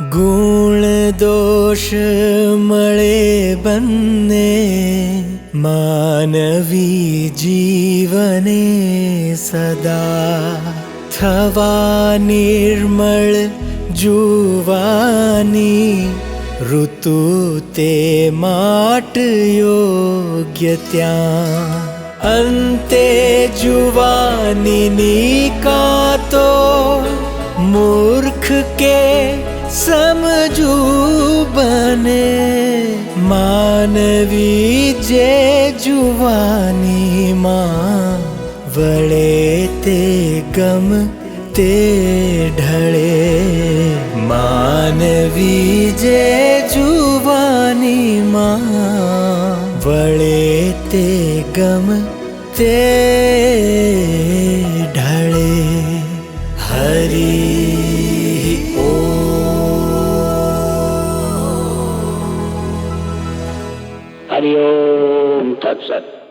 गुण दोष मळे बन्ने मानवी जीवने सदा थवा निर्म जुवानी ऋतु ते माट योग्य त्यान्ते जुवानि कातो मूर्ख के समझू बने मानवी जे जुवानी माँ वळे ते गम ते ढळे मानवी जे जुवानी माँ वळे ते गम ते ढळे हरी हरि ओम तत्सत